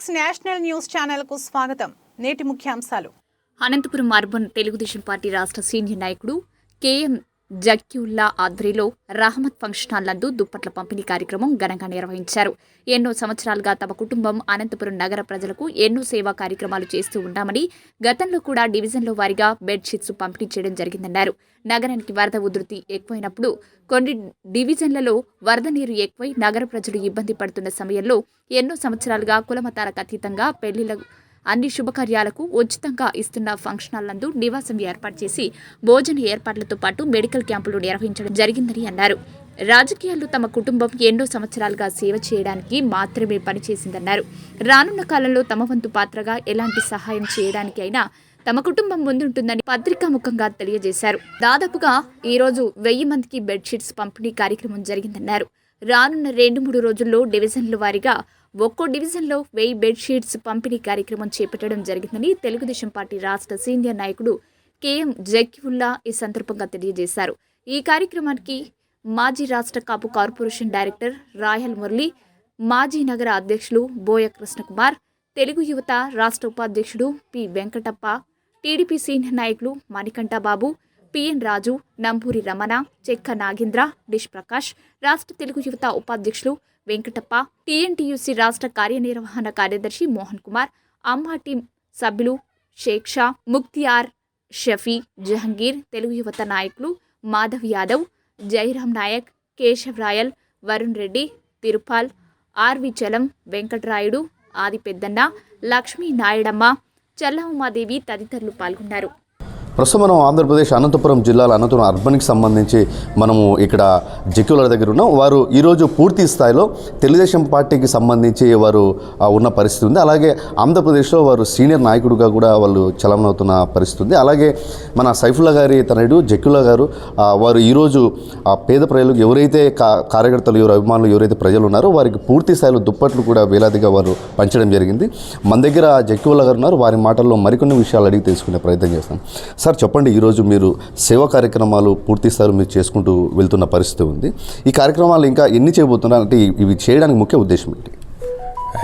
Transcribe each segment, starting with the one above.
Six national news ఛానల్కు స్వాగతం. నేటి ముఖ్యాంశాలు. అనంతపురం అర్బన్ తెలుగుదేశం పార్టీ రాష్ట్ర సీనియర్ నాయకుడు కేఎం జక్యుల్లా ఆధ్వర్యంలో రహమత్ ఫంక్షన్ హాల్ నందు దుప్పట్ల పంపిణీ కార్యక్రమం ఘనంగా నిర్వహించారు. ఎన్నో సంవత్సరాలుగా తమ కుటుంబం అనంతపురం నగర ప్రజలకు ఎన్నో సేవా కార్యక్రమాలు చేస్తూ ఉన్నామని గతంలో కూడా డివిజన్లో వారీగా బెడ్షీట్స్ పంపిణీ చేయడం జరిగిందన్నారు. నగరానికి వరద ఉధృతి ఎక్కువైనప్పుడు కొన్ని డివిజన్లలో వరద నీరు ఎక్కువై నగర ప్రజలు ఇబ్బంది పడుతున్న సమయంలో ఎన్నో సంవత్సరాలుగా కులమతాలకు అతీతంగా పెళ్ళిళ్ళ అన్ని శుభకార్యాలకు ఉచితంగా ఇస్తున్న ఫంక్షన్ హాల్ నందు నివాసం ఏర్పాటు చేసి భోజన ఏర్పాట్లతో పాటు మెడికల్ క్యాంపులు నిర్వహించడం జరిగిందని అన్నారు. రాజకీయాల్లో తమ కుటుంబం ఎన్నో సంవత్సరాలుగా సేవ చేయడానికి మాత్రమే పనిచేసిందన్నారు. రానున్న కాలంలో తమ వంతు పాత్రగా ఎలాంటి సహాయం చేయడానికి అయినా తమ కుటుంబం ముందుంటుందని పత్రికాముఖంగా తెలియజేశారు. దాదాపుగా ఈరోజు వెయ్యి మందికి బెడ్షీట్స్ పంపిణీ కార్యక్రమం జరిగిందన్నారు. రానున్న రెండు మూడు రోజుల్లో డివిజన్ల వారీగా ఒక్కో డివిజన్లో వెయ్యి బెడ్షీట్స్ పంపిణీ కార్యక్రమం చేపట్టడం జరిగిందని తెలుగుదేశం పార్టీ రాష్ట్ర సీనియర్ నాయకుడు కెఎం జకీవుల్లా ఈ సందర్భంగా తెలియజేశారు. ఈ కార్యక్రమానికి మాజీ రాష్ట్ర కాపు కార్పొరేషన్ డైరెక్టర్ రాయల్ మురళి మాజీ నగర అధ్యక్షులు బోయ కృష్ణకుమార్ తెలుగు యువత రాష్ట్ర ఉపాధ్యక్షుడు పి వెంకటప్ప టీడీపీ సీనియర్ నాయకులు మణికంఠ బాబు పిఎన్ రాజు నంబూరి రమణ చెక్క నాగేంద్ర డిష్ ప్రకాష్ రాష్ట్ర తెలుగు యువత ఉపాధ్యక్షులు వెంకటప్ప టీఎన్టీయూసీ రాష్ట్ర కార్యనిర్వహణ కార్యదర్శి మోహన్ కుమార్ అమ్మా టీం సభ్యులు షేక్ షా ముక్తియార్ షఫీ జహంగీర్ తెలుగు యువత నాయకులు మాధవ్ యాదవ్ జైరామ్ నాయక్ కేశవ్ రాయల్ వరుణ్ రెడ్డి తిరుపాల్ ఆర్వి చలం వెంకటరాయుడు ఆది పెద్దన్న లక్ష్మీ నాయుడమ్మ చల్లమ్మాదేవి తదితరులు పాల్గొన్నారు. ప్రస్తుతం మనం ఆంధ్రప్రదేశ్ అనంతపురం జిల్లాల అనంతపురం అర్బన్కి సంబంధించి మనము ఇక్కడ జక్యుల దగ్గర ఉన్నాం. వారు ఈరోజు పూర్తి స్థాయిలో తెలుగుదేశం పార్టీకి సంబంధించి వారు ఉన్న పరిస్థితి ఉంది. అలాగే ఆంధ్రప్రదేశ్లో వారు సీనియర్ నాయకుడిగా కూడా వాళ్ళు చలమనవుతున్న పరిస్థితి ఉంది. అలాగే మన సైఫుల్లా గారి తనయుడు జక్యుల్లా గారు వారు ఈరోజు ఆ పేద ప్రజలకు ఎవరైతే కార్యకర్తలు ఎవరు అభిమానులు ఎవరైతే ప్రజలు ఉన్నారో వారికి పూర్తి స్థాయిలో దుప్పట్లు కూడా వేలాదిగా వారు పంచడం జరిగింది. మన దగ్గర జక్యుల్లా గారు ఉన్నారు. వారి మాటల్లో మరికొన్ని విషయాలు అడిగి తెలుసుకునే ప్రయత్నం చేస్తాం. సార్ చెప్పండి ఈరోజు మీరు సేవా కార్యక్రమాలు పూర్తి స్థాయిలో మీరు చేసుకుంటూ వెళ్తున్న పరిస్థితి ఉంది. ఈ కార్యక్రమాలు ఇంకా ఎన్ని చేయబోతున్నారు? అంటే ఇవి చేయడానికి ముఖ్య ఉద్దేశం ఏంటి?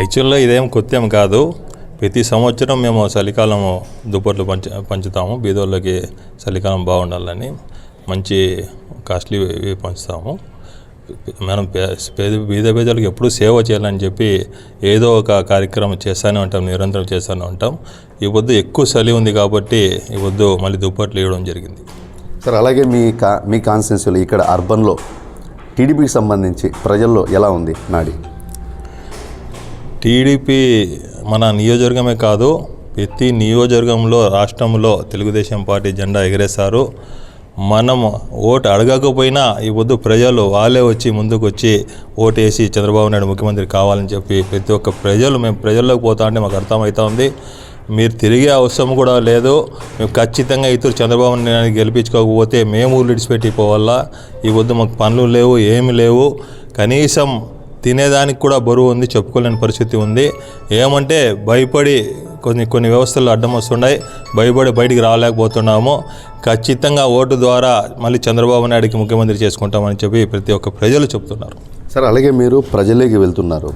యాక్చువల్గా ఇదేం కొత్త ఏం కాదు. ప్రతి సంవత్సరం మేము చలికాలం దుప్పట్లు పంచ పంచుతాము. బీదోళ్ళకి చలికాలం బాగుండాలని మంచి కాస్ట్లీ పంచుతాము. మనం పేద బీద పేదలకు ఎప్పుడూ సేవ చేయాలని చెప్పి ఏదో ఒక కార్యక్రమం చేస్తూనే ఉంటాం నిరంతరం చేస్తూనే ఉంటాం. ఈ పొద్దు ఎక్కువ చలి ఉంది కాబట్టి ఈ పొద్దు మళ్ళీ దుప్పట్లు ఇవ్వడం జరిగింది. సార్ అలాగే మీ కా మీ కాన్స్టిట్యున్సీలో ఇక్కడ అర్బన్లో టీడీపీకి సంబంధించి ప్రజల్లో ఎలా ఉంది నాడి? టీడీపీ మన నియోజకవర్గమే కాదు ప్రతి నియోజకవర్గంలో రాష్ట్రంలో తెలుగుదేశం పార్టీ జెండా ఎగరేశారు. మనం ఓటు అడగకపోయినా ఈ పొద్దు ప్రజలు వాళ్ళే వచ్చి ముందుకు వచ్చి ఓటు వేసి చంద్రబాబు నాయుడు ముఖ్యమంత్రి కావాలని చెప్పి ప్రతి ఒక్క ప్రజలు మేము ప్రజల్లోకి పోతా అంటే మాకు అర్థమవుతా ఉంది మీరు తిరిగే అవసరం కూడా లేదు. మేము ఖచ్చితంగా ఇతరు చంద్రబాబు నాయుడు గెలిపించుకోకపోతే మేము ఊళ్ళు విడిచిపెట్టి పోవాలా? ఈ వద్దు మాకు పనులు లేవు ఏమి లేవు. కనీసం తినేదానికి కూడా బరువు ఉంది చెప్పుకోలేని పరిస్థితి ఉంది. ఏమంటే భయపడి కొన్ని కొన్ని వ్యవస్థలు అడ్డం వస్తున్నాయి భయపడి బయటికి రాలేకపోతున్నాము. ఖచ్చితంగా ఓటు ద్వారా మళ్ళీ చంద్రబాబు నాయుడికి ముఖ్యమంత్రి చేసుకుంటామని చెప్పి ప్రతి ఒక్క ప్రజలు చెప్తున్నారు. సార్ అలాగే మీరు ప్రజలకి వెళ్తున్నారు.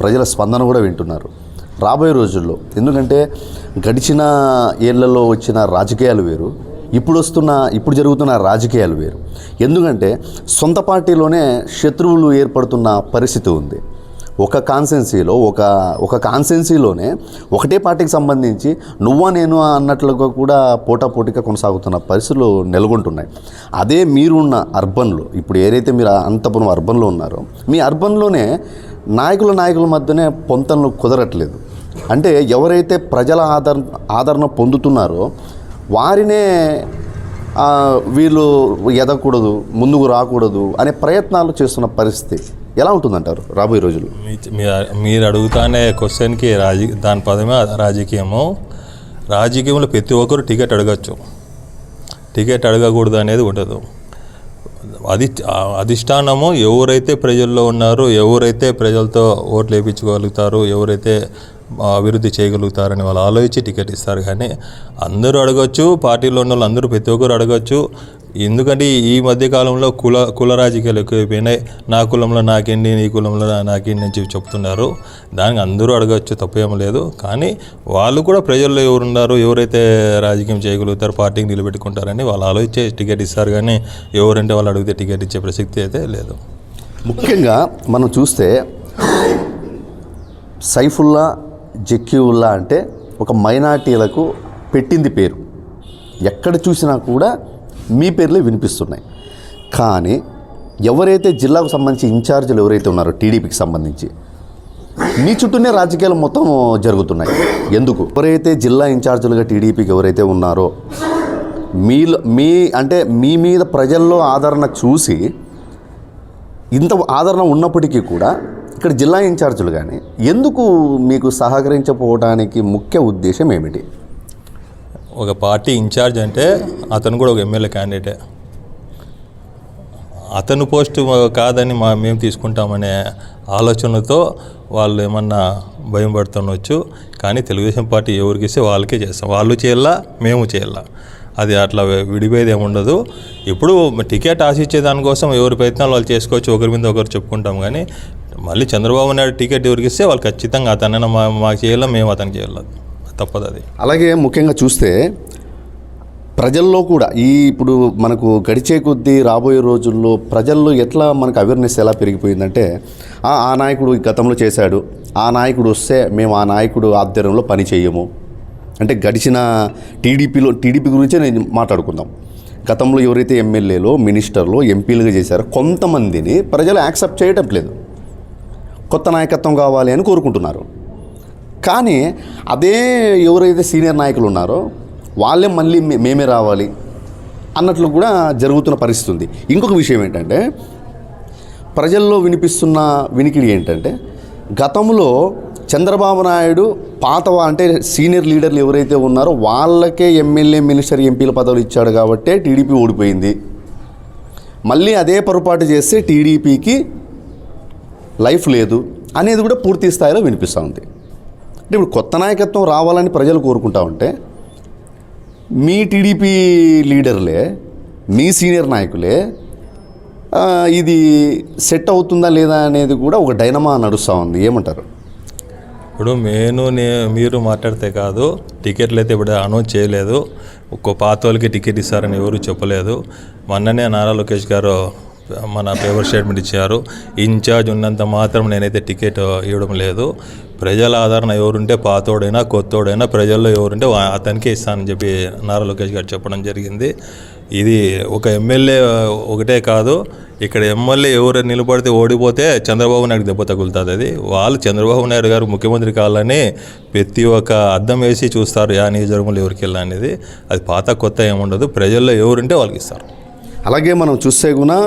ప్రజల స్పందన కూడా వింటున్నారు. రాబోయే రోజుల్లో ఎందుకంటే గడిచిన ఏళ్ళలో వచ్చిన రాజకీయాలు వేరు ఇప్పుడు వస్తున్న ఇప్పుడు జరుగుతున్న రాజకీయాలు వేరు. ఎందుకంటే సొంత పార్టీలోనే శత్రువులు ఏర్పడుతున్న పరిస్థితి ఉంది. ఒక కాన్సెన్సీలో ఒక ఒక కాన్సెన్సీలోనే ఒకటే పార్టీకి సంబంధించి నువ్వా నేను అన్నట్లుగా కూడా పోటాపోటీగా కొనసాగుతున్న పరిస్థితులు నెలకొంటున్నాయి. అదే మీరున్న అర్బన్లో ఇప్పుడు ఏదైతే మీరు అంతపురం అర్బన్లో ఉన్నారో మీ అర్బన్లోనే నాయకుల నాయకుల మధ్యనే పొంతనలు కుదరట్లేదు. అంటే ఎవరైతే ప్రజల ఆదరణ ఆదరణ పొందుతున్నారో వారినే వీళ్ళు ఎదగకూడదు ముందుకు రాకూడదు అనే ప్రయత్నాలు చేస్తున్న పరిస్థితి. ఎలా ఉంటుందంటారు రాబోయే రోజులు మీ- మీరు అడుగుతానే క్వశ్చన్కి రాజీ దాని పదమే రాజకీయము. రాజకీయంలో ప్రతి ఒక్కరు టికెట్ అడగచ్చు. టికెట్ అడగకూడదు అనేది ఉండదు. అది అధిష్టానము ఎవరైతే ప్రజల్లో ఉన్నారో ఎవరైతే ప్రజలతో ఓట్లు వేయించుకోగలుగుతారో ఎవరైతే అభివృద్ధి చేయగలుగుతారని వాళ్ళు ఆలోచించి టికెట్ ఇస్తారు. కానీ అందరూ అడగచ్చు పార్టీలో ఉన్న వాళ్ళు అందరూ ప్రతి ఒక్కరు అడగచ్చు. ఎందుకంటే ఈ మధ్య కాలంలో కుల కుల రాజకీయాలు ఎక్కువైపోయినాయి నా కులంలో నాకేంటి నీ కులంలో నాకేంటి అని చెప్పి చెప్తున్నారు. దానికి అందరూ అడగచ్చు తప్పేం లేదు. కానీ వాళ్ళు కూడా ప్రజల్లో ఎవరున్నారు ఎవరైతే రాజకీయం చేయగలుగుతారు పార్టీకి నిలబెట్టుకుంటారని వాళ్ళు ఆలోచించే టికెట్ ఇస్తారు. కానీ ఎవరంటే వాళ్ళు అడిగితే టికెట్ ఇచ్చే ప్రసక్తి అయితే లేదు. ముఖ్యంగా మనం చూస్తే సైఫుల్లా జక్కీవుల్లా అంటే ఒక మైనార్టీలకు పెట్టింది పేరు. ఎక్కడ చూసినా కూడా మీ పేర్లే వినిపిస్తున్నాయి. కానీ ఎవరైతే జిల్లాకు సంబంధించి ఇన్ఛార్జీలు ఎవరైతే ఉన్నారో టీడీపీకి సంబంధించి మీ చుట్టూనే రాజకీయాలు మొత్తం జరుగుతున్నాయి. ఎందుకు? ఎవరైతే జిల్లా ఇన్ఛార్జీలుగా టీడీపీకి ఎవరైతే ఉన్నారో మీలో మీ అంటే మీ మీద ప్రజల్లో ఆదరణ చూసి ఇంత ఆదరణ ఉన్నప్పటికీ కూడా ఇక్కడ జిల్లా ఇన్ఛార్జీలు కానీ ఎందుకు మీకు సహకరించకపోవడానికి ముఖ్య ఉద్దేశం ఏమిటి? ఒక పార్టీ ఇన్ఛార్జ్ అంటే అతను కూడా ఒక ఎమ్మెల్యే క్యాండిడేటే అతను పోస్ట్ కాదని మా మేము తీసుకుంటామనే ఆలోచనతో వాళ్ళు ఏమన్నా భయం పడుతుండొచ్చు. కానీ తెలుగుదేశం పార్టీ ఎవరికి ఇస్తే వాళ్ళకే చేస్తాం. వాళ్ళు చేయాలా మేము చేయాలా. అది అట్లా విడిపోయేది ఏమి ఉండదు. ఇప్పుడు టికెట్ ఆశించే దానికోసం ఎవరి ప్రయత్నాలు వాళ్ళు చేసుకోవచ్చు. ఒకరి మీద ఒకరు చెప్పుకుంటాం కానీ మళ్ళీ చంద్రబాబు నాయుడు టికెట్ ఎవరికి ఇస్తే వాళ్ళు ఖచ్చితంగా అతనైనా మా మాకు చేయాలా మేము అతనికి చేయాలి. తప్పదు అది అలాగే ముఖ్యంగా చూస్తే ప్రజల్లో కూడా ఈ ఇప్పుడు మనకు గడిచే కొద్దీ రాబోయే రోజుల్లో ప్రజల్లో ఎట్లా మనకు అవేర్నెస్ ఎలా పెరిగిపోయిందంటే "ఆ, ఆ నాయకుడు గతంలో చేశాడు ఆ నాయకుడు వస్తే మేము ఆ నాయకుడు ఆధ్వర్యంలో పని చేయము. అంటే గడిచిన టీడీపీలో టీడీపీ గురించే నేను మాట్లాడుకుందాం. గతంలో ఎవరైతే ఎమ్మెల్యేలో మినిస్టర్లో ఎంపీలుగా చేశారో కొంతమందిని ప్రజలు యాక్సెప్ట్ చేయటం లేదు. కొత్త నాయకత్వం కావాలి అని కోరుకుంటున్నారు. కానీ అదే ఎవరైతే సీనియర్ నాయకులు ఉన్నారో వాళ్ళే మళ్ళీ మే- మేమే రావాలి అన్నట్లు కూడా జరుగుతున్న పరిస్థితి ఉంది. ఇంకొక విషయం ఏంటంటే ప్రజల్లో వినిపిస్తున్న వినికిడి ఏంటంటే గతంలో చంద్రబాబు నాయుడు పాత అంటే సీనియర్ లీడర్లు ఎవరైతే ఉన్నారో వాళ్ళకే ఎమ్మెల్యే మినిస్టర్ ఎంపీల పదవులు ఇచ్చాడు కాబట్టే టీడీపీ ఓడిపోయింది. మళ్ళీ అదే పొరపాటు చేస్తే టీడీపీకి లైఫ్ లేదు అనేది కూడా పూర్తి స్థాయిలో వినిపిస్తూ ఉంది. అంటే ఇప్పుడు కొత్త నాయకత్వం రావాలని ప్రజలు కోరుకుంటా ఉంటే మీ టీడీపీ లీడర్లే మీ సీనియర్ నాయకులే ఇది సెట్ అవుతుందా లేదా అనేది కూడా ఒక డైనమా నడుస్తూ ఉంది. ఏమంటారు? ఇప్పుడు నేను నే మీరు మాట్లాడితే కాదు టికెట్లు అయితే ఇప్పుడు అనౌన్స్ చేయలేదు. ఒక్కో పాత వాళ్ళకి టికెట్ ఇస్తారని ఎవరు చెప్పలేదు. మొన్ననే నారా లోకేష్ గారు మన పేపర్ స్టేట్మెంట్ ఇచ్చారు. ఇన్ఛార్జ్ ఉన్నంత మాత్రం నేనైతే టికెట్ ఇవ్వడం లేదు. ప్రజల ఆదరణ ఎవరుంటే పాతోడైనా కొత్తోడైనా ప్రజల్లో ఎవరుంటే అతనికే ఇస్తానని చెప్పి నారా లోకేష్ గారు చెప్పడం జరిగింది. ఇది ఒక ఎమ్మెల్యే ఒకటే కాదు ఇక్కడ ఎమ్మెల్యే ఎవరు నిలబడితే ఓడిపోతే చంద్రబాబు నాయుడు దెబ్బ తగులుతుంది అది. వాళ్ళు చంద్రబాబు నాయుడు గారు ముఖ్యమంత్రి కావాలని ప్రతి ఒక్క అద్దం వేసి చూస్తారు యా నియోజకవర్గంలో ఎవరికి వెళ్ళాలనేది అది పాత కొత్త ఏముండదు ప్రజల్లో ఎవరుంటే వాళ్ళకి ఇస్తారు. అలాగే మనం చూస్తే కూడా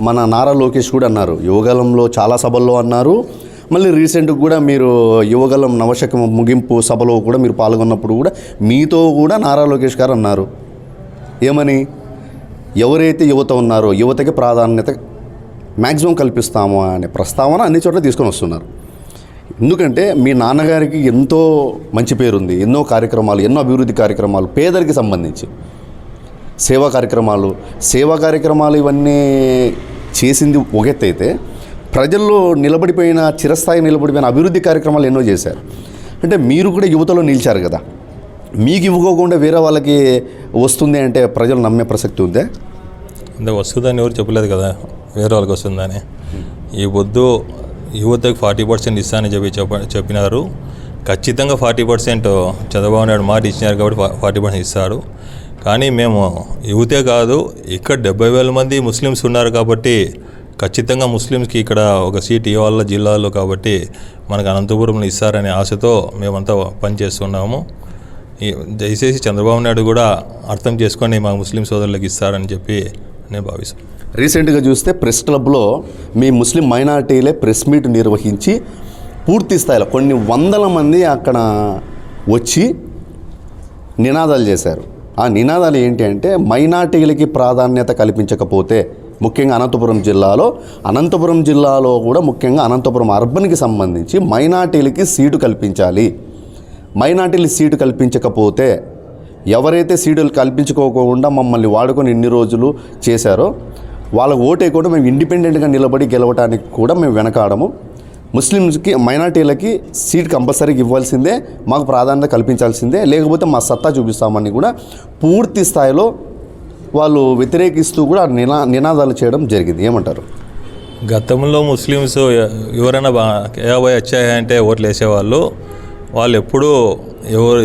మన నారా లోకేష్ కూడా అన్నారు. యువగలంలో చాలా సభల్లో అన్నారు. మళ్ళీ రీసెంట్గా కూడా మీరు యువగలం నవశకం ముగింపు సభలో కూడా మీరు పాల్గొన్నప్పుడు కూడా మీతో కూడా నారా లోకేష్ గారు అన్నారు. ఏమని? ఎవరైతే యువత ఉన్నారో యువతకి ప్రాధాన్యత మ్యాక్సిమం కల్పిస్తాము అనే ప్రస్తావన అన్ని చోట్ల తీసుకొని వస్తున్నారు. ఎందుకంటే మీ నాన్నగారికి ఎంతో మంచి పేరుంది ఎన్నో కార్యక్రమాలు ఎన్నో అభివృద్ధి కార్యక్రమాలు పేదరికి సంబంధించి. సేవా కార్యక్రమాలు. సేవా కార్యక్రమాలు ఇవన్నీ చేసింది ఒకెత్తైతే ప్రజల్లో నిలబడిపోయిన చిరస్థాయి నిలబడిపోయిన అభివృద్ధి కార్యక్రమాలు ఎన్నో చేశారు. అంటే మీరు కూడా యువతలో నిలిచారు కదా. మీకు ఇవ్వకోకుండా వేరే వాళ్ళకి వస్తుంది అంటే ప్రజలు నమ్మే ప్రసక్తి ఉందే? అంటే వస్తుందని ఎవరు చెప్పలేదు కదా. వేరే వాళ్ళకి వస్తుందని. ఈ వద్దు యువతకు ఫార్టీ పర్సెంట్ ఇస్తానని చెప్పి చెప్ప చెప్పినారు. ఖచ్చితంగా ఫార్టీ పర్సెంట్ చంద్రబాబు నాయుడు మాట ఇచ్చినారు కాబట్టి ఫార్టీ పర్సెంట్ ఇస్తారు కానీ మేము యువతే కాదు ఇక్కడ డెబ్బై వేల మంది ముస్లిమ్స్ ఉన్నారు కాబట్టి ఖచ్చితంగా ముస్లిమ్స్కి ఇక్కడ ఒక సీట్ ఇవ్వాల జిల్లాలో కాబట్టి మనకు అనంతపురంలో ఇస్తారనే ఆశతో మేమంతా పనిచేస్తున్నాము దయచేసి చంద్రబాబు నాయుడు కూడా అర్థం చేసుకొని మా ముస్లిం సోదరులకు ఇస్తారని చెప్పి నేను భావిస్తున్నాను. రీసెంట్గా చూస్తే ప్రెస్ క్లబ్లో మీ ముస్లిం మైనార్టీలే ప్రెస్ మీట్ నిర్వహించి పూర్తి స్థాయిలో కొన్ని వందల మంది అక్కడ వచ్చి నినాదాలు చేశారు. ఆ నినాదాలు ఏంటి అంటే మైనార్టీలకి ప్రాధాన్యత కల్పించకపోతే ముఖ్యంగా అనంతపురం జిల్లాలో అనంతపురం జిల్లాలో కూడా ముఖ్యంగా అనంతపురం అర్బన్కి సంబంధించి మైనార్టీలకి సీటు కల్పించాలి. మైనార్టీలు సీటు కల్పించకపోతే ఎవరైతే సీటులు కల్పించుకోకుండా మమ్మల్ని వాడుకొని ఇన్ని రోజులు చేశారో వాళ్ళ ఓటే కూడా మేము ఇండిపెండెంట్గా నిలబడి గెలవడానికి కూడా మేము వెనకాడము. ముస్లిమ్స్కి మైనార్టీలకి సీట్ కంపల్సరీగా ఇవ్వాల్సిందే మాకు ప్రాధాన్యత కల్పించాల్సిందే. లేకపోతే మా సత్తా చూపిస్తామని కూడా పూర్తి స్థాయిలో వాళ్ళు వ్యతిరేకిస్తూ కూడా నినా నినాదాలు చేయడం జరిగింది. ఏమంటారు? గతంలో ముస్లిమ్స్ ఎవరైనా ఏవో యాభై వచ్చాయంటే ఓట్లు వేసేవాళ్ళు వాళ్ళు ఎప్పుడూ ఎవరు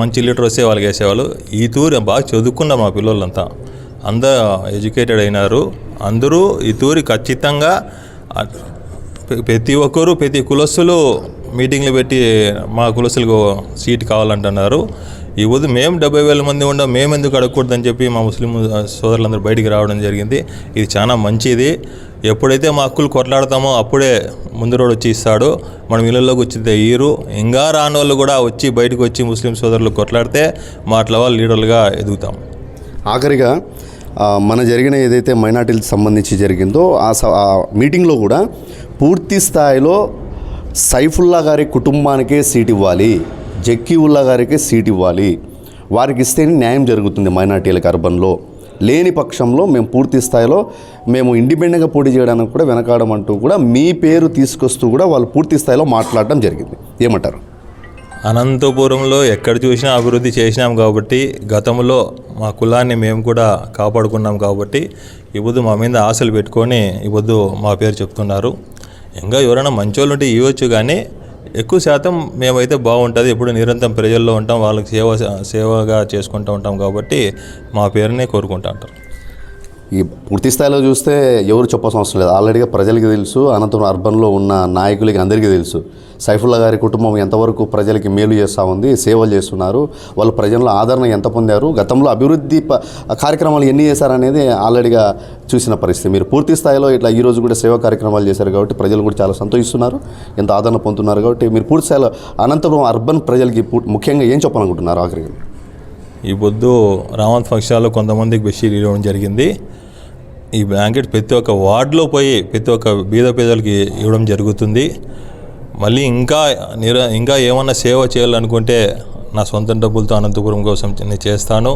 మంచి లీటర్ వస్తే వాళ్ళకి వేసేవాళ్ళు. ఈ తూరి బాగా చదువుకున్న మా పిల్లలంతా. అందరూ ఎడ్యుకేటెడ్ అయినారు. అందరూ ఈ తూరి ఖచ్చితంగా ప్రతి ఒక్కరు ప్రతి కులస్తులు మీటింగ్లు పెట్టి మా కులస్తులకు సీట్ కావాలంటున్నారు. ఈ వద్దు మేము డెబ్బై వేల మంది ఉండం మేము ఎందుకు అడగకూడదని చెప్పి మా ముస్లిం సోదరులందరూ బయటికి రావడం జరిగింది. ఇది చాలా మంచిది. ఎప్పుడైతే మా హక్కులు కొట్లాడతామో అప్పుడే ముందు రోడ్ వచ్చి ఇస్తాడు. మనం ఇళ్ళలోకి వచ్చితే ఈరు ఇంకా రాని వాళ్ళు కూడా వచ్చి బయటకు వచ్చి ముస్లిం సోదరులు కొట్లాడితే మా అట్లా వాళ్ళు లీడర్లుగా ఎదుగుతాం. ఆఖరిగా మన జరిగిన ఏదైతే మైనార్టీలకు సంబంధించి జరిగిందో ఆ స- ఆ మీటింగ్లో కూడా పూర్తి స్థాయిలో సైఫుల్లా గారి కుటుంబానికే సీట్ ఇవ్వాలి జక్కీవుల్లా గారికే సీట్ ఇవ్వాలి. వారికి ఇస్తేనే న్యాయం జరుగుతుంది మైనార్టీలకు అర్బన్లో. లేని పక్షంలో మేము పూర్తి స్థాయిలో మేము ఇండిపెండెంట్గా పోటీ చేయడానికి కూడా వెనకాడమంటూ కూడా మీ పేరు తీసుకొస్తూ కూడా వాళ్ళు పూర్తి స్థాయిలో మాట్లాడడం జరిగింది. ఏమంటారు? అనంతపురంలో ఎక్కడ చూసినా అభివృద్ధి చేసినాం కాబట్టి గతంలో మా కులాన్ని మేము కూడా కాపాడుకున్నాం కాబట్టి ఇప్పుడు మా మీద ఆశలు పెట్టుకొని ఇప్పుడు మా పేరు చెప్తున్నారు. ఇంకా ఎవరైనా మంచోళ్ళు ఉంటే ఇవ్వచ్చు కానీ ఎక్కువ శాతం మేమైతే బాగుంటుంది. ఎప్పుడు నిరంతరం ప్రజల్లో ఉంటాం. వాళ్ళకి సేవ సేవగా చేసుకుంటూ ఉంటాం కాబట్టి మా పేరునే కోరుకుంటా అంటారు ఈ పూర్తి స్థాయిలో చూస్తే ఎవరు చెప్పాల్సిన అవసరం లేదు. ఆల్రెడీగా ప్రజలకి తెలుసు అనంతపురం అర్బన్లో ఉన్న నాయకులకి అందరికీ తెలుసు. సైఫుల్లా గారి కుటుంబం ఎంతవరకు ప్రజలకి మేలు చేస్తూ ఉంది సేవలు చేస్తున్నారు వాళ్ళు ప్రజల్లో ఆదరణ ఎంత పొందారు గతంలో అభివృద్ధి ప- కార్యక్రమాలు ఎన్ని చేశారనేది ఆల్రెడీగా చూసిన పరిస్థితి. మీరు పూర్తి స్థాయిలో ఇట్లా ఈరోజు కూడా సేవా కార్యక్రమాలు చేశారు కాబట్టి ప్రజలు కూడా చాలా సంతోషిస్తున్నారు ఎంత ఆదరణ పొందుతున్నారు కాబట్టి మీరు పూర్తి స్థాయిలో అనంతపురం అర్బన్ ప్రజలకి ముఖ్యంగా ఏం చెప్పాలనుకుంటున్నారు ఆఖరికి? ఈ పొద్దు రామంత్ పక్షాలు కొంతమందికి బెషీర్ ఇవ్వడం జరిగింది. ఈ బ్లాంకెట్ ప్రతి ఒక్క వార్డులో పోయి ప్రతి ఒక్క బీద పేదలకి ఇవ్వడం జరుగుతుంది. మళ్ళీ ఇంకా నిర ఇంకా ఏమన్నా సేవ చేయాలనుకుంటే నా సొంత డబ్బులతో అనంతపురం కోసం నేను చేస్తాను.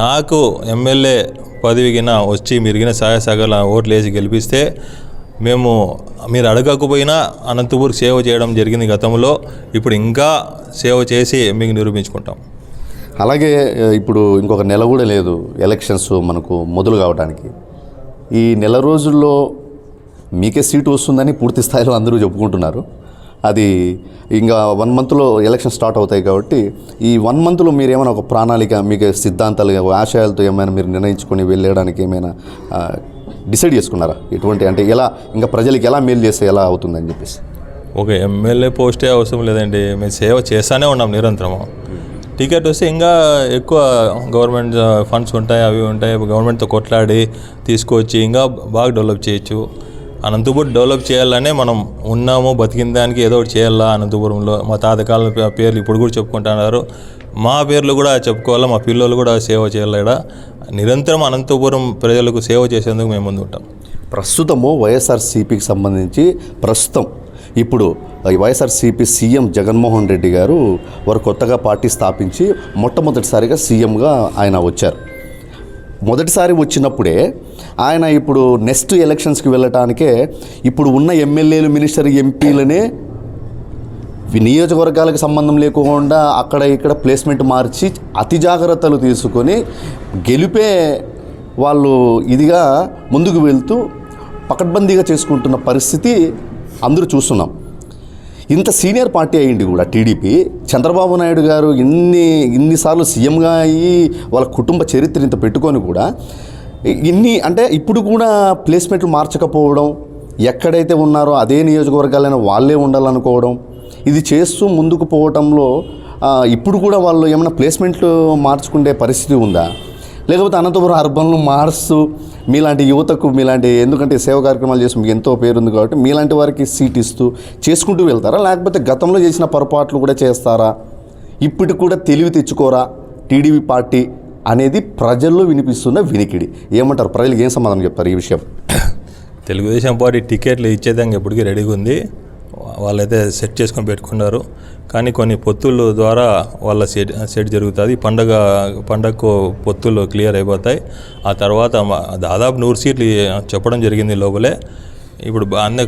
నాకు ఎమ్మెల్యే పదవికిన వచ్చి మిరిగిన సహాయ సగల ఓట్లు వేసి గెలిపిస్తే మేము మీరు అడగకపోయినా అనంతపూర్ సేవ చేయడం జరిగింది గతంలో. ఇప్పుడు ఇంకా సేవ చేసి మీకు నిరూపించుకుంటాం. అలాగే ఇప్పుడు ఇంకొక నెల కూడా లేదు ఎలక్షన్స్ మనకు మొదలు కావడానికి. ఈ నెల రోజుల్లో మీకే సీటు వస్తుందని పూర్తి స్థాయిలో అందరూ చెప్పుకుంటున్నారు. అది ఇంకా వన్ మంత్లో ఎలక్షన్ స్టార్ట్ అవుతాయి కాబట్టి ఈ వన్ మంత్లో మీరు ఏమైనా ఒక ప్రణాళిక మీకు సిద్ధాంతాలుగా ఆశయాలతో ఏమైనా మీరు నిర్ణయించుకొని వెళ్ళడానికి ఏమైనా డిసైడ్ చేసుకున్నారా? ఎటువంటి అంటే ఎలా ఇంకా ప్రజలకి ఎలా మేలు చేస్తే ఎలా అవుతుందని చెప్పేసి. ఒక ఎమ్మెల్యే పోస్టే అవసరం లేదండి. మేము సేవ చేస్తానే ఉన్నాం నిరంతరము. టికెట్ వస్తే ఇంకా ఎక్కువ గవర్నమెంట్ ఫండ్స్ ఉంటాయి అవి ఉంటాయి. గవర్నమెంట్తో కొట్లాడి తీసుకొచ్చి ఇంకా బాగా డెవలప్ చేయొచ్చు. అనంతపురం డెవలప్ చేయాలనే మనం ఉన్నాము బతికిన దానికి ఏదో ఒకటి చేయాలా అనంతపురంలో. మా తాతకాల పేర్లు ఇప్పుడు కూడా చెప్పుకుంటున్నారు. మా పేర్లు కూడా చెప్పుకోవాలా మా పిల్లలు కూడా సేవ చేయాలి నిరంతరం అనంతపురం ప్రజలకు సేవ చేసేందుకు మేము ముందు ఉంటాం ప్రస్తుతము వైఎస్ఆర్సీపీకి సంబంధించి ప్రస్తుతం ఇప్పుడు వైఎస్ఆర్సీపీ సీఎం జగన్మోహన్ రెడ్డి గారు వారు కొత్తగా పార్టీ స్థాపించి మొట్టమొదటిసారిగా సీఎంగా ఆయన వచ్చారు. మొదటిసారి వచ్చినప్పుడే ఆయన ఇప్పుడు నెక్స్ట్ ఎలక్షన్స్కి వెళ్ళటానికే ఇప్పుడు ఉన్న ఎమ్మెల్యేలు మినిస్టర్ ఎంపీలనే నియోజకవర్గాలకు సంబంధం లేకుండా అక్కడ ఇక్కడ ప్లేస్మెంట్ మార్చి అతి జాగ్రత్తలు తీసుకొని గెలిపే వాళ్ళు ఇదిగా ముందుకు వెళ్తూ పకడ్బందీగా చేసుకుంటున్న పరిస్థితి అందరూ చూస్తున్నాం. ఇంత సీనియర్ పార్టీ అయ్యింది కూడా టీడీపీ. చంద్రబాబు నాయుడు గారు ఇన్ని ఇన్నిసార్లు సీఎంగా అయ్యి వాళ్ళ కుటుంబ చరిత్ర ఇంత పెట్టుకొని కూడా ఇన్ని అంటే ఇప్పుడు కూడా ప్లేస్మెంట్లు మార్చకపోవడం ఎక్కడైతే ఉన్నారో అదే నియోజకవర్గాలైనా వాళ్ళే ఉండాలనుకోవడం ఇది చేస్తూ ముందుకు పోవటంలో ఇప్పుడు కూడా వాళ్ళు ఏమైనా ప్లేస్మెంట్లు మార్చుకునే పరిస్థితి ఉందా? లేకపోతే అనంతపురం అర్బన్లు మారుస్తూ మీలాంటి యువతకు మీలాంటి ఎందుకంటే సేవ కార్యక్రమాలు చేసి మీకు ఎంతో పేరుంది కాబట్టి మీలాంటి వారికి సీట్ ఇస్తూ చేసుకుంటూ వెళ్తారా? లేకపోతే గతంలో చేసిన పొరపాట్లు కూడా చేస్తారా? ఇప్పటికి కూడా తెలివి తెచ్చుకోరా? టీడీపీ పార్టీ అనేది ప్రజల్లో వినిపిస్తున్న వినికిడి. ఏమంటారు? ప్రజలకు ఏం సమాధానం చెప్తారు ఈ విషయం? తెలుగుదేశం పార్టీ టికెట్లు ఇచ్చేదానికి ఎప్పటికీ రెడీగా ఉంది. వాళ్ళైతే సెట్ చేసుకొని పెట్టుకున్నారు. కానీ కొన్ని పొత్తుల ద్వారా వాళ్ళ సెట్ సెట్ జరుగుతుంది. పండగ పండగకు పొత్తులు క్లియర్ అయిపోతాయి. ఆ తర్వాత దాదాపు నూరు సీట్లు చెప్పడం జరిగింది లోపలే. ఇప్పుడు అన్ని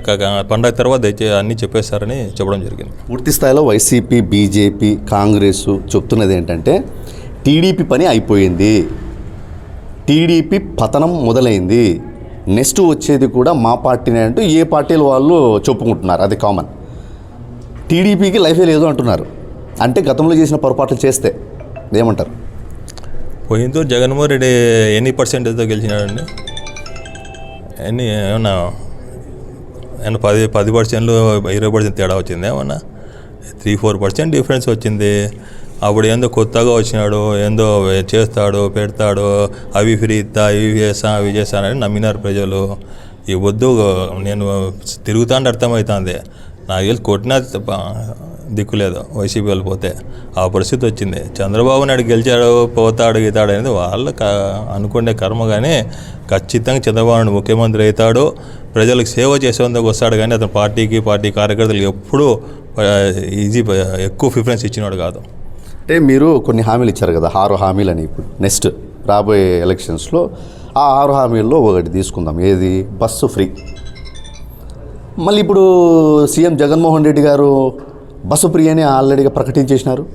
పండగ తర్వాత దయచే అన్నీ చెప్పేస్తారని చెప్పడం జరిగింది. పూర్తి స్థాయిలో వైసీపీ బీజేపీ కాంగ్రెస్ చెప్తున్నది ఏంటంటే టీడీపీ పని అయిపోయింది. టీడీపీ పతనం మొదలైంది. నెక్స్ట్ వచ్చేది కూడా మా పార్టీనే అంటూ ఏ పార్టీలు వాళ్ళు చెప్పుకుంటున్నారు. అది కామన్. టీడీపీకి లైఫే లేదు అంటున్నారు. అంటే గతంలో చేసిన పొరపాట్లు చేస్తే ఏమంటారు? పోయిందో జగన్మోహన్ రెడ్డి ఎన్ని పర్సెంటేజ్తో గెలిచినాడండి? ఎన్ని ఏమన్నా ఏమన్నా పది పది పర్సెంట్లు ఇరవై పర్సెంట్ తేడా వచ్చింది? ఏమన్నా త్రీ ఫోర్ పర్సెంట్ డిఫరెన్స్ వచ్చింది. అప్పుడు ఏందో కొత్తగా వచ్చినాడు ఏందో చేస్తాడు పెడతాడు అవి ఫ్రీ ఇస్తా ఇవి చేస్తా అవి చేస్తానని నమ్మినారు ప్రజలు. ఈ వద్దు నేను తిరుగుతాంటే అర్థమవుతుంది. నాకు తెలిసి కొట్టినా దిక్కు దిక్కులేదు వైసీపీ వాళ్ళు పోతే. ఆ పరిస్థితి వచ్చింది. చంద్రబాబు నాయుడు గెలిచాడు పోతాడు గీతాడు అనేది వాళ్ళు క- అనుకునే కర్మ కానీ ఖచ్చితంగా చంద్రబాబు నాయుడు ముఖ్యమంత్రి అవుతాడు. ప్రజలకు సేవ చేసేందుకు వస్తాడు కానీ అతను పార్టీకి పార్టీ కార్యకర్తలకు ఎప్పుడూ ఈజీ ఎక్కువ ప్రిఫరెన్స్ ఇచ్చినాడు కాదు. అంటే మీరు కొన్ని హామీలు ఇచ్చారు కదా ఆరు హామీలు అని ఇప్పుడు. నెక్స్ట్ రాబోయే ఎలక్షన్స్లో ఆ ఆరు హామీల్లో ఒకటి తీసుకుందాం. ఏది? Bus free. మళ్ళీ ఇప్పుడు సీఎం జగన్మోహన్ రెడ్డి గారు బస్సు ఫ్రీ అని ఆల్రెడీగా ప్రకటించేసినారు.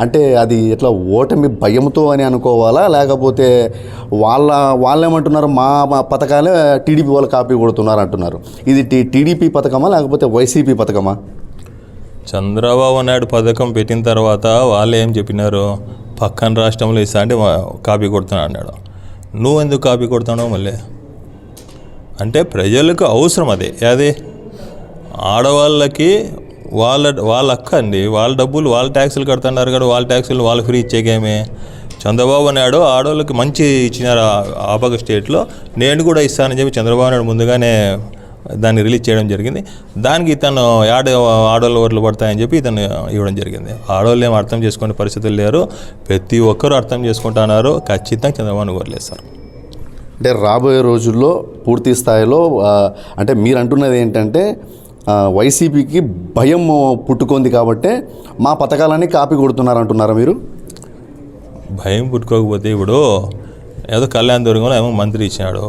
అంటే అది ఎట్లా ఓటమి భయంతో అని అనుకోవాలా? లేకపోతే వాళ్ళ వాళ్ళేమంటున్నారు మా మా పథకాలే టీడీపీ వాళ్ళు కాపీ కొడుతున్నారు అంటున్నారు. ఇది టీడీపీ పథకమా? లేకపోతే వైసీపీ పథకమా? చంద్రబాబు నాయుడు పథకం పెట్టిన తర్వాత వాళ్ళు ఏం చెప్పినారు? పక్కన రాష్ట్రంలో ఇస్తా అంటే కాపీ కొడుతున్నా అన్నాడు. నువ్వు ఎందుకు కాపీ కొడుతున్నావు మళ్ళీ? అంటే ప్రజలకు అవసరం అది. అది ఆడవాళ్ళకి వాళ్ళ వాళ్ళ అక్క అండి. వాళ్ళ డబ్బులు వాళ్ళ ట్యాక్సులు కడుతున్నారు కదా వాళ్ళ ట్యాక్సులు వాళ్ళు ఫ్రీ ఇచ్చేకేమే చంద్రబాబు నాయుడు ఆడవాళ్ళకి మంచి ఇచ్చినారు ఆ- స్టేట్లో నేను కూడా ఇస్తానని చెప్పి చంద్రబాబు నాయుడు ముందుగానే దాన్ని రిలీజ్ చేయడం జరిగింది. దానికి ఇతను ఆడ ఆడవాళ్ళ ఓట్లు పడతాయని చెప్పి ఇతను ఇవ్వడం జరిగింది. ఆడవాళ్ళు ఏం అర్థం చేసుకునే పరిస్థితులు లేరు. ప్రతి ఒక్కరూ అర్థం చేసుకుంటున్నారు. ఖచ్చితంగా చంద్రబాబు వదిలేస్తారు అంటే రాబోయే రోజుల్లో పూర్తి స్థాయిలో అంటే మీరు అంటున్నది ఏంటంటే వైసీపీకి భయం పుట్టుకుంది కాబట్టే మా పథకాలన్నీ కాపీ కొడుతున్నారు అంటున్నారా మీరు? భయం పుట్టుకోకపోతే ఇప్పుడు ఏదో కళ్యాణ్ దుర్గంలో ఏమో మంత్రి ఇచ్చినాడు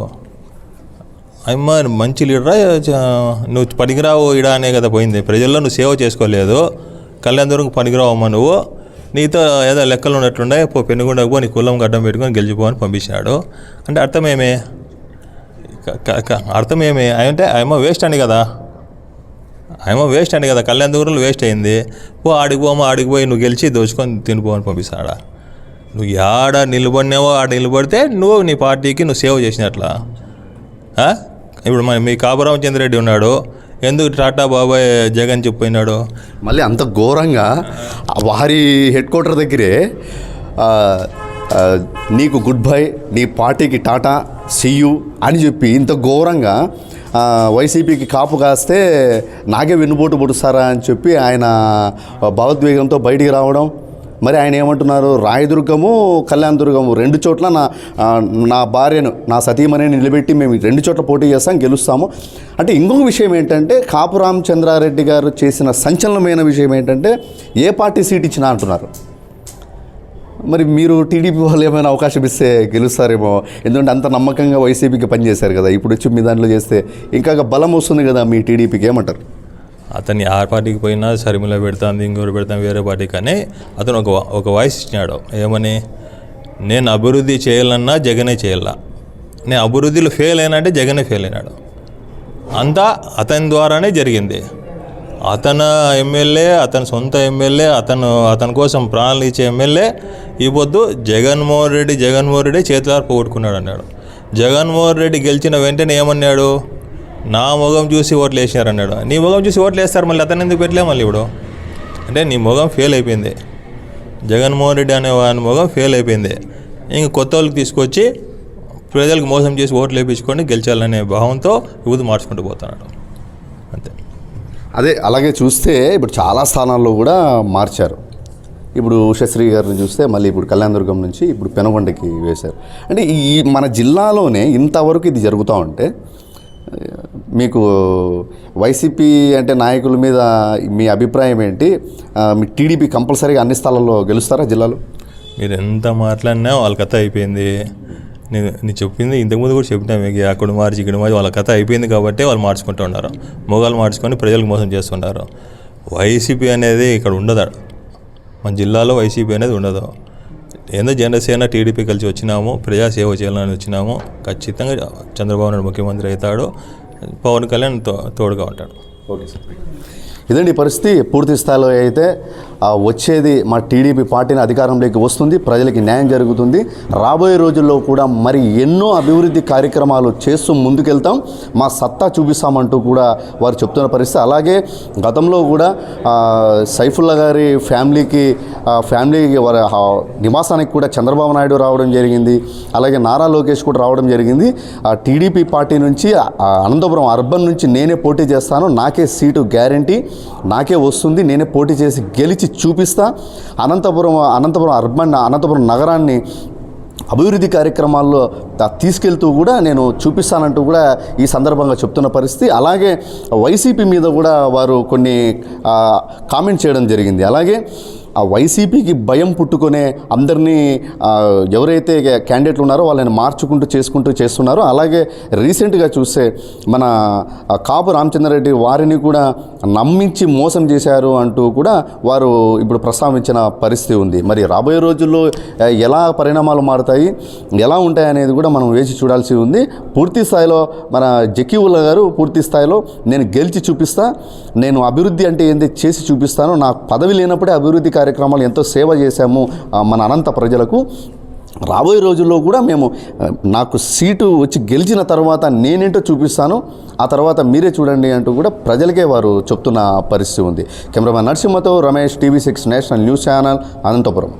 అమ్మ మంచి లీడరా? నువ్వు పనికిరావు ఇడా అనే కదా పోయింది. ప్రజల్లో నువ్వు సేవ చేసుకోలేదు. కళ్యాణ్ దూరం పనికిరావు అమ్మ నువ్వు. నీతో ఏదో లెక్కలు ఉన్నట్లుండే పో పెనుగుండకు పో నీ కులం గడ్డం పెట్టుకొని గెలిచిపో అని పంపించినాడు. అంటే అర్థమేమే అర్థమేమి అంటే ఆయమ్మ వేస్ట్ అని కదా. ఆయమ్మ వేస్ట్ అని కదా. కళ్యాణ్ దూరంలో వేస్ట్ అయింది. పో ఆడికి ఆడిపోయి ఆడికి పోయి నువ్వు గెలిచి దోచుకొని తినిపో అని పంపిస్తాడా? నువ్వు ఆడ నిలబడినావో ఆడ నిలబడితే నువ్వు నీ పార్టీకి నువ్వు సేవ చేసినట్లా. ఇప్పుడు మన మీ కాపురామ చంద్రెడ్డి ఉన్నాడు. ఎందుకు టాటా బాబాయ్ జగన్ చెప్పినాడు? మళ్ళీ అంత ఘోరంగా వారి హెడ్ క్వార్టర్ దగ్గరే నీకు గుడ్ బై నీ పార్టీకి టాటా సియు అని చెప్పి ఇంత ఘోరంగా వైసీపీకి కాపు కాస్తే నాకే వెన్నుపోటు పొడుస్తారా అని చెప్పి ఆయన భావోద్వేగంతో బయటికి రావడం మరి ఆయన ఏమంటున్నారు? రాయదుర్గము కళ్యాణ దుర్గము రెండు చోట్ల నా నా భార్యను నా సతీమణిని నిలబెట్టి మేము రెండు చోట్ల పోటీ చేస్తాం గెలుస్తాము. అంటే ఇంకొక విషయం ఏంటంటే కాపు రామచంద్రారెడ్డి గారు చేసిన సంచలనమైన విషయం ఏంటంటే ఏ పార్టీ సీట్ ఇచ్చినా అంటున్నారు. మరి మీరు టీడీపీ వాళ్ళు ఏమైనా అవకాశం ఇస్తే గెలుస్తారేమో. ఎందుకంటే అంత నమ్మకంగా వైసీపీకి పనిచేశారు కదా. ఇప్పుడు వచ్చి మీ దాంట్లో చేస్తే ఇంకా బలం వస్తుంది కదా మీ టీడీపీకి ఏమంటారు? అతన్ని ఆ పార్టీకి పోయినా సరిమిలో పెడతాంది ఇంకోటి పెడతాను వేరే పార్టీ. కానీ అతను ఒక ఒక వాయిస్ ఇచ్చినాడు. ఏమని? నేను అభివృద్ధి చేయాలన్నా జగనే చేయాల? నేను అభివృద్ధిలో ఫెయిల్ అయినంటే జగనే ఫెయిల్ అయినాడు. అంతా అతని ద్వారానే జరిగింది. అతను ఎమ్మెల్యే అతని సొంత ఎమ్మెల్యే అతను అతని కోసం ప్రాణాలు ఇచ్చే ఎమ్మెల్యే ఈ పొద్దు జగన్మోహన్ రెడ్డి జగన్మోహన్ రెడ్డి చేతులారు పోగొట్టుకున్నాడు అన్నాడు. జగన్మోహన్ రెడ్డి గెలిచిన వెంటనే ఏమన్నాడు? నా ముఖం చూసి ఓట్లు వేసినారు అన్నాడు. నీ ముఖం చూసి ఓట్లు వేస్తారు మళ్ళీ అతను ఎందుకు పెట్టలే మళ్ళీ ఇప్పుడు? అంటే నీ ముఖం ఫెయిల్ అయిపోయింది. జగన్మోహన్ రెడ్డి అనే వాని ముఖం ఫెయిల్ అయిపోయింది. ఇంక కొత్త వాళ్ళకి తీసుకొచ్చి ప్రజలకు మోసం చేసి ఓట్లు వేయించుకొని గెలిచాలనే భావంతో యువత మార్చుకుంటూ పోతున్నాడు. అంతే. అదే అలాగే చూస్తే ఇప్పుడు చాలా స్థానాల్లో కూడా మార్చారు. ఇప్పుడు ఉషశ్రీ గారిని చూస్తే మళ్ళీ ఇప్పుడు కళ్యాణదుర్గం నుంచి ఇప్పుడు పెనుగొండకి వేశారు. అంటే ఈ మన జిల్లాలోనే ఇంతవరకు ఇది జరుగుతూ ఉంటే మీకు వైసీపీ అంటే నాయకుల మీద మీ అభిప్రాయం ఏంటి? మీ టీడీపీ కంపల్సరీగా అన్ని స్థలాల్లో గెలుస్తారా జిల్లాలో? మీరు ఎంత మాట్లాడినా వాళ్ళ కథ అయిపోయింది. నేను నేను చెప్పింది ఇంతకుముందు కూడా చెప్పినా మీకు అక్కడ మార్చి ఇక్కడ మార్చి వాళ్ళ కథ అయిపోయింది కాబట్టి వాళ్ళు మార్చుకుంటూ ఉన్నారు. మొగాలు మార్చుకొని ప్రజలకు మోసం చేస్తుంటారు వైసీపీ అనేది ఇక్కడ ఉండదు మన జిల్లాలో వైసీపీ అనేది ఉండదు. ఏందో జనసేన టీడీపీ కలిసి వచ్చినాము ప్రజాసేవ చేయాలని వచ్చినాము. ఖచ్చితంగా చంద్రబాబు నాయుడు ముఖ్యమంత్రి అవుతాడు. పవన్ కళ్యాణ్తో తోడుగా ఉంటాడు. Okay sir. ఇదండి పరిస్థితి. పూర్తి స్థాయిలో అయితే వచ్చేది మా టీడీపీ పార్టీని అధికారంలోకి వస్తుంది ప్రజలకి న్యాయం జరుగుతుంది. రాబోయే రోజుల్లో కూడా మరి ఎన్నో అభివృద్ధి కార్యక్రమాలు చేస్తూ ముందుకెళ్తాం. మా సత్తా చూపిస్తామంటూ కూడా వారు చెప్తున్న పరిస్థితి. అలాగే గతంలో కూడా సైఫుల్లా గారి ఫ్యామిలీకి ఫ్యామిలీకి వారి నివాసానికి కూడా చంద్రబాబు నాయుడు రావడం జరిగింది. అలాగే నారా లోకేష్ కూడా రావడం జరిగింది. ఆ టీడీపీ పార్టీ నుంచి అనంతపురం అర్బన్ నుంచి నేనే పోటీ చేస్తాను. నాకే సీటు గ్యారంటీ నాకే వస్తుంది. నేనే పోటీ చేసి గెలిచి చూపిస్తా. అనంతపురం అనంతపురం అర్బన్ అనంతపురం నగరాన్ని అభివృద్ధి కార్యక్రమాల్లో తీసుకెళ్తూ కూడా నేను చూపిస్తానంటూ కూడా ఈ సందర్భంగా చెప్తున్న పరిస్థితి. అలాగే వైసీపీ మీద కూడా వారు కొన్ని కామెంట్ చేయడం జరిగింది. అలాగే ఆ వైసీపీకి భయం పుట్టుకునే అందరినీ ఎవరైతే క్యాండిడేట్లు ఉన్నారో వాళ్ళని మార్చుకుంటూ చేసుకుంటూ చేస్తున్నారో అలాగే రీసెంట్గా చూస్తే మన కాపు రామచంద్రరెడ్డి వారిని కూడా నమ్మించి మోసం చేశారు అంటూ కూడా వారు ఇప్పుడు ప్రస్తావించిన పరిస్థితి ఉంది. మరి రాబోయే రోజుల్లో ఎలా పరిణామాలు మారుతాయి ఎలా ఉంటాయి అనేది కూడా మనం వేచి చూడాల్సి ఉంది. పూర్తి స్థాయిలో మన జకీవుల్లా గారు పూర్తి స్థాయిలో నేను గెలిచి చూపిస్తా నేను అభివృద్ధి అంటే ఏంది చేసి చూపిస్తాను. నాకు పదవి లేనప్పుడే అభివృద్ధి కార్యక్రమాలు ఎంతో సేవ చేశాము మన అనంత ప్రజలకు. రాబోయే రోజుల్లో కూడా మేము నాకు సీటు వచ్చి గెలిచిన తర్వాత నేనేంటో చూపిస్తాను ఆ తర్వాత మీరే చూడండి అంటూ కూడా ప్రజలకే వారు చెప్తున్న పరిస్థితి ఉంది. Cameraman నరసింహతో Ramesh TV six national news channel Anantapur.